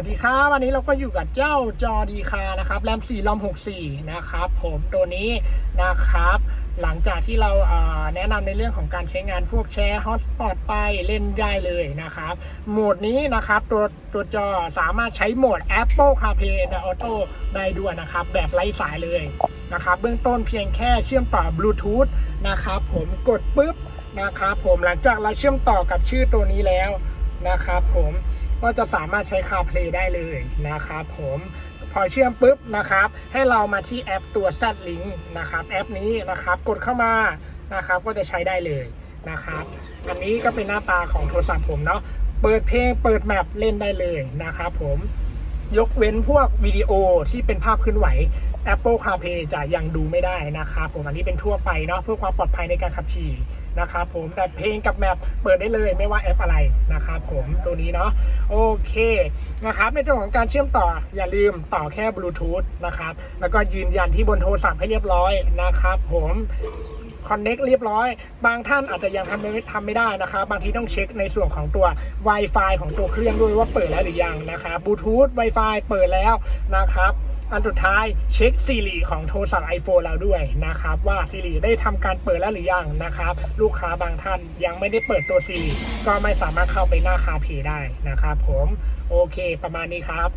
วัสดีครับวันนี้เราก็อยู่กับเจ้าจอดีคานะครับแรม4ลอม64 นะครับผมตัวนี้นะครับ หลังจากที่เราแนะนำในเรื่องของการใช้งานพวกแชร์ฮอตสปอตไปเล่นได้เลยนะครับ โหมดนี้นะครับตัวตัวจอสามารถใช้โหมด Apple CarPlay and Auto ได้ด้วยนะครับ แบบไร้สายเลยนะครับ เบื้องต้นเพียงแค่เชื่อมต่อบลูทูธนะครับผมกดปุ๊บนะครับผมหลังจากเราเชื่อมต่อกับชื่อตัวนี้แล้วนะครับผม ก็จะสามารถใช้ CarPlay ได้เลยนะครับผมพอเชื่อมปุ๊บนะครับ ให้เรามาที่แอปตัว Z Link นะครับแอปนี้นะครับกดเข้ามานะครับก็จะใช้ได้เลยนะครับอันนี้ก็เป็นหน้าตาของโทรศัพท์ผมเนาะเปิดเพลงเปิดแมปเล่นได้เลยนะครับผม ยกเว้นพวกวิดีโอที่เป็นภาพเคลื่อนไหว Apple CarPlay จะยังดูไม่ได้นะครับผมอันนี้เป็นทั่วไปเนาะเพื่อความปลอดภัยในการขับขี่นะครับผมแต่เพลงกับแมปเปิดได้เลยไม่ว่าแอปอะไรนะครับผมตัวนี้เนาะโอเคนะครับในส่วนของการเชื่อมต่ออย่าลืมต่อแค่บลูทูธนะครับแล้วก็ยืนยันที่บนโทรศัพท์ให้เรียบร้อยนะครับผม คอนเน็กเรียบร้อย บางท่านอาจจะยังทำไม่ทำไม่ได้นะครับ บางทีต้องเช็คในส่วนของตัว Wi-Fi ของตัวเครื่องด้วยว่าเปิดแล้วหรือยังนะครับบลูทูธ Wi-Fi เปิดแล้วนะครับอันสุดท้ายเช็ค Siri ของโทรศัพท์ iPhone เราด้วยนะครับ ว่า Siri ได้ทำการเปิดแล้วหรือยังนะครับ ลูกค้าบางท่านยังไม่ได้เปิดตัว Siri ก็ไม่สามารถเข้าไปหน้าคาเพได้นะครับผม โอเค ประมาณนี้ครับ